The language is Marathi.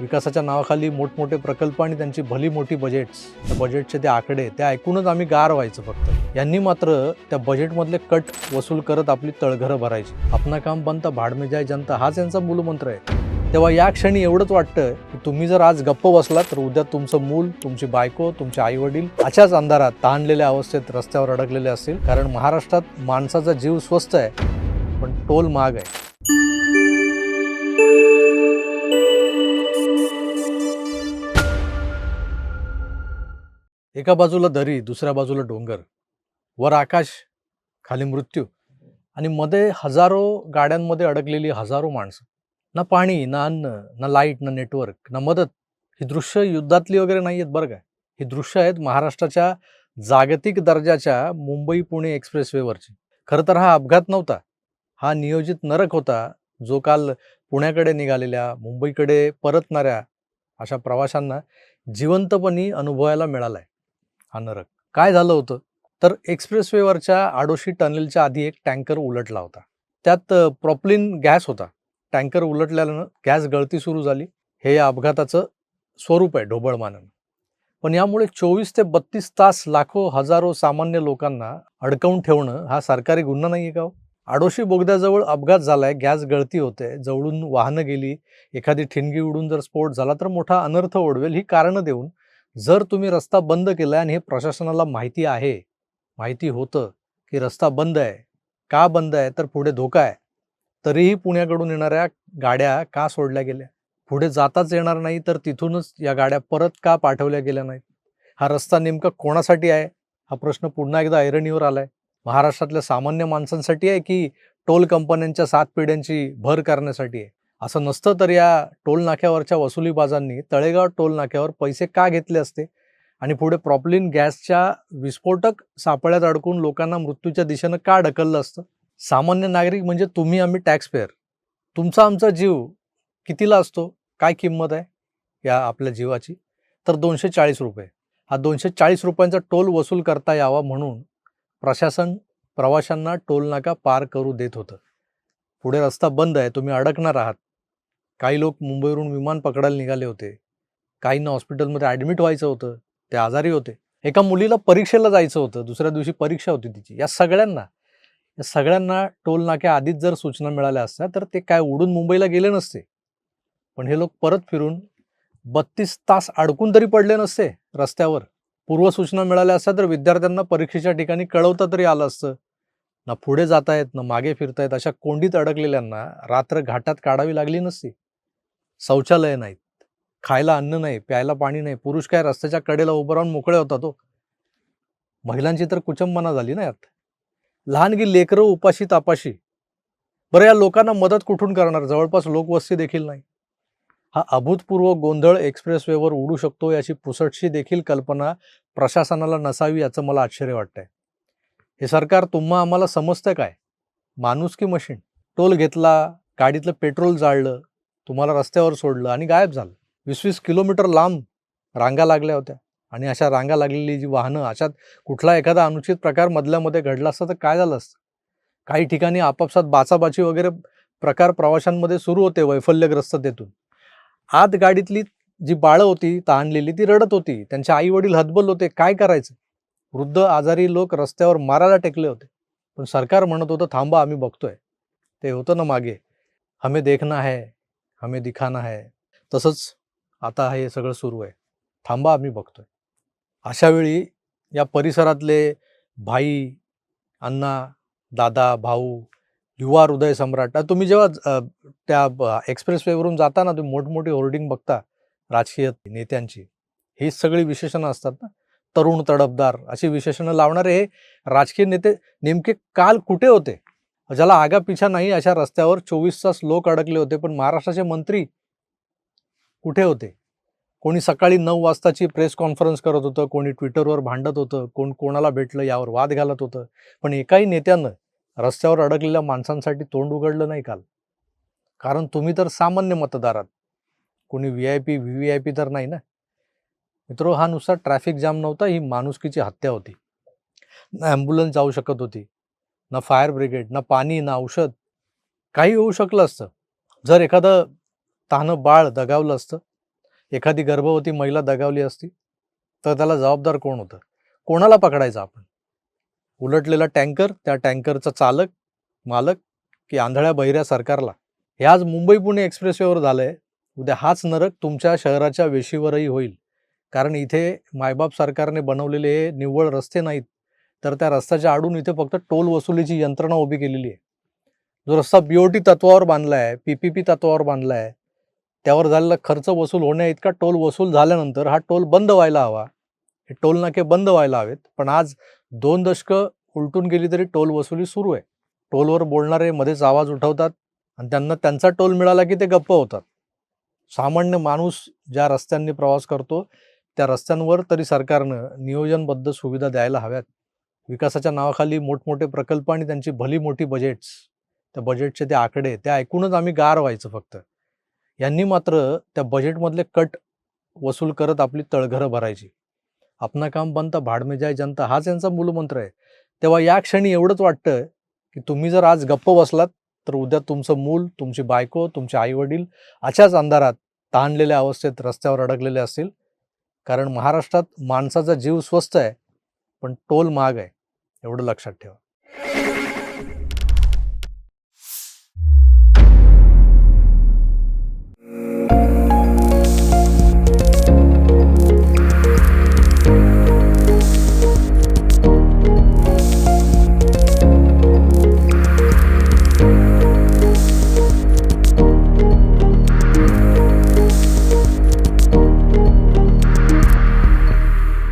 विकासाच्या नावाखाली मोठमोठे प्रकल्प आणि त्यांची भली मोठी बजेट्स त्या बजेटचे ते आकडे ते ऐकूनच आम्ही गार व्हायचं फक्त. यांनी मात्र त्या बजेटमधले कट वसूल करत आपली तळघरं भरायची. आपणा काम बनता भाडमे जाय जनता हाच यांचा मूलमंत्र आहे. तेव्हा या क्षणी एवढंच वाटतं की तुम्ही जर आज गप्प बसला तर उद्या तुमचं मूल तुमची बायको तुमचे आई वडील अशाच अंधारात ताणलेल्या अवस्थेत रस्त्यावर अडकलेले असतील. कारण महाराष्ट्रात माणसाचा जीव स्वस्त आहे पण टोल महाग आहे. एका बाजूला दरी दुसऱ्या बाजूला डोंगर. वर आकाश खाली मृत्यू. आणि मध्ये हजारो गाड्यांमध्ये अडकलेली हजारो माणसं. ना पाणी ना अन्न ना लाइट ना नेटवर्क ना मदत. ही दृश्य युद्धातली वगैरे नाही आहेत बरं काय ही दृश्य आहेत महाराष्ट्राच्या जागतिक दर्जाच्या मुंबई पुणे एक्सप्रेसवेवरची. खरं तर हा अपघात नव्हता. हा नियोजित नरक होता जो काल पुण्याकडे निघालेल्या मुंबईकडे परतणाऱ्या अशा प्रवाशांना जिवंतपणी अनुभवायला मिळालाय. हा नरक काय झालं होतं? तर एक्सप्रेसवेवरच्या आडोशी टनेलच्या आधी एक टँकर उलटला होता. त्यात प्रॉपलिन गॅस होता. टँकर उलटल्यानं गॅस गळती सुरू झाली. हे या अपघाताचं स्वरूप आहे ढोबळमानानं पण यामुळे चोवीस ते बत्तीस तास लाखो हजारो सामान्य लोकांना अडकवून ठेवणं हा सरकारी गुन्हा नाही आहे का हो? आडोशी बोगद्याजवळ अपघात झालाय गॅस गळती होते जवळून वाहनं गेली एखादी ठिणगी उडून जर स्फोट झाला तर मोठा अनर्थ ओढवेल ही कारणं देऊन जर तुम्ही रस्ता बंद केला आणि हे प्रशासनाला माहिती आहे माहिती होतं की रस्ता बंद आहे का बंद आहे तर पुढे धोका आहे. तरीही पुण्याकडून येणाऱ्या गाड्या का सोडल्या गेल्या? पुढे जाताच येणार नाही तर तिथूनच या गाड्या परत का पाठवल्या गेल्या नाहीत? हा रस्ता नेमका कोणासाठी आहे? हा प्रश्न पुन्हा एकदा ऐरणीवर आलाय. महाराष्ट्रातल्या सामान्य माणसांसाठी आहे की टोल कंपन्यांच्या सात पिढ्यांची भर करण्यासाठी आहे? असं नसतं तर या टोल नाक्यावरच्या वसुलीबाजांनी तळेगाव टोल नाक्यावर पैसे का घेतले असते? आणि पुढे प्रॉपलिन गॅसच्या विस्फोटक सापळ्यात अडकून लोकांना मृत्यूच्या दिशेनं का ढकललं असतं? सामान्य नागरिक म्हणजे तुम्ही आम्ही टॅक्सपेअर. तुमचा आमचा जीव कितीला असतो? काय किंमत आहे या आपल्या जीवाची? तर दोनशे चाळीस रुपये. हा दोनशे चाळीस रुपयांचा टोल वसूल करता यावा म्हणून प्रशासन प्रवाशांना टोल नाका पार करू देत होतं. पुढे रस्ता बंद आहे तुम्ही अडकणार आहात. काही लोक मुंबईवरून विमान पकडायला निघाले होते. काहींना हॉस्पिटलमध्ये ॲडमिट व्हायचं होतं. ते आजारी होते. एका मुलीला परीक्षेला जायचं होतं. दुसऱ्या दिवशी परीक्षा होती तिची. या सगळ्यांना या सगळ्यांना टोल नाक्या आधीच जर सूचना मिळाल्या असत्या तर ते काय उडून मुंबईला गेले नसते. पण हे लोक परत फिरून बत्तीस तास अडकून तरी पडले नसते रस्त्यावर. पूर्वसूचना मिळाल्या असत्या तर विद्यार्थ्यांना परीक्षेच्या ठिकाणी कळवता तरी आलं असतं. ना पुढे जातायत ना मागे फिरतायत अशा कोंडीत अडकलेल्यांना रात्र घाटात काढावी लागली नसती. शौचालय नाहीत. खायला अन्न नाही प्यायला पाणी नाही. पुरुष काय रस्त्याच्या कडेला उभं राहून मोकळे होता तो हो. महिलांची तर कुचंबना झाली ना यात. लहानगी लेकरं उपाशी तापाशी. बरं या लोकांना मदत कुठून करणार? जवळपास लोकवस्ती देखील नाही. हा अभूतपूर्व गोंधळ एक्सप्रेसवेवर उडू शकतो याची पुसटशी देखील कल्पना प्रशासनाला नसावी याचं मला आश्चर्य वाटतंय. हे सरकार तुम्हा आम्हाला समजतं काय? माणूस की मशीन? टोल घेतला गाडीतलं पेट्रोल जाळलं तुम्हाला रस्त्यावर सोडलं आणि गायब झालं. वीस वीस किलोमीटर लांब रांगा लागल्या होत्या. आणि अशा रांगा लागलेली जी वाहनं अशात कुठला एखादा अनुचित प्रकार मधल्यामध्ये घडला असता तर काय झालं असतं? काही ठिकाणी आपापसात बाचाबाची वगैरे प्रकार प्रवाशांमध्ये सुरू होते वैफल्यग्रस्ततेतून आत गाडीतली जी बाळं होती ताणलेली ती रडत होती. त्यांचे आई वडील हतबल होते. काय करायचं? वृद्ध आजारी लोक रस्त्यावर मारायला टेकले होते. पण सरकार म्हणत होतं थांबा आम्ही बघतोय. ते होतं ना मागे हमें देखना है. हमें दिखाना है। तसंच आता हे सगळं सुरू आहे. थांबा आम्ही बघतोय. अशा वेळी या परिसरातले भाई अण्णा दादा भाऊ युवा हृदय सम्राट तुम्ही जेव्हा त्या एक्सप्रेसवेवरून जाता ना तुम्ही मोठमोठी होर्डिंग बघता राजकीय नेत्यांची ही सगळी विशेषणं असतात ना? तरुण तडफदार अशी विशेषणं लावणारे हे राजकीय नेते नेमके काल कुठे होते? ज्याला आगापिछा नाही अशा रस्त्यावर चोवीस तास लोक अडकले होते पण महाराष्ट्राचे मंत्री कुठे होते? कोणी सकाळी नऊ वाजताची प्रेस कॉन्फरन्स करत होतं कोणी ट्विटरवर भांडत होतं कोण कोणाला भेटलं यावर वाद घालत होतं पण एकाही नेत्यानं रस्त्यावर अडकलेल्या माणसांसाठी तोंड उघडलं नाही काल. कारण तुम्ही तर सामान्य मतदारात. कोणी V I P V V I P तर नाही ना? मित्रो हा नुसता ट्रॅफिक जाम नव्हता ही माणुसकीची हत्या होती. ना ॲम्ब्युलन्स जाऊ शकत होती. ना फायर ब्रिगेड ना पाणी ना औषध. काही होऊ शकलं असतं. जर एखादं तानं बाळ दगावलं असतं एखादी गर्भवती महिला दगावली असती तर त्याला जबाबदार कोण होतं? कोणाला पकडायचं आपण? उलटलेला टँकर त्या टँकरचा चालक मालक की आंधळ्या बहिऱ्या सरकारला. हे आज मुंबई पुणे एक्सप्रेसवेवर झालं आहे उद्या हाच नरक तुमच्या शहराच्या वेशीवरही होईल. कारण इथे मायबाप सरकारने बनवलेले हे निव्वळ रस्ते नाहीत. तर त्या रस्त्याच्या आडून इथे फक्त टोल वसुलीची यंत्रणा उभी केलेली आहे. जो रस्ता बीओटी तत्वावर बांधला आहे पी पी पी तत्वावर बांधला आहे त्यावर झालेला खर्च वसूल होण्या इतका टोल वसूल झाल्यानंतर हा टोल बंद व्हायला हवा. हे टोल नाके बंद व्हायला हवेत पण आज दोन दशकं उलटून गेली तरी टोल वसुली सुरू आहे. टोलवर बोलणारे मध्येच आवाज उठवतात आणि त्यांना त्यांचा टोल मिळाला की ते गप्प होतात. सामान्य माणूस ज्या रस्त्यांनी प्रवास करतो त्या रस्त्यांवर तरी सरकारनं नियोजनबद्ध सुविधा द्यायला हव्यात. विकासाच्या नावाखाली मोठमोठे प्रकल्प आणि त्यांची भली मोठी बजेट्स त्या बजेटचे ते आकडे ते ऐकूनच आम्ही गार व्हायचं फक्त. यांनी मात्र त्या बजेटमधले कट वसूल करत आपली तळघरं भरायची. आपना काम बनता भाड में जाय जनता हाच यांचा मूलमंत्र आहे. तेव्हा या क्षणी एवढंच वाटतं की तुम्ही जर आज गप्प बसलात तर उद्या तुमचं मूल तुमची बायको तुमचे आईवडील अशाच अंधारात ताणलेल्या अवस्थेत रस्त्यावर अडकलेले असतील. कारण महाराष्ट्रात माणसाचा जीव स्वस्त आहे पण टोल महाग आहे. एवढं लक्षात ठेवा.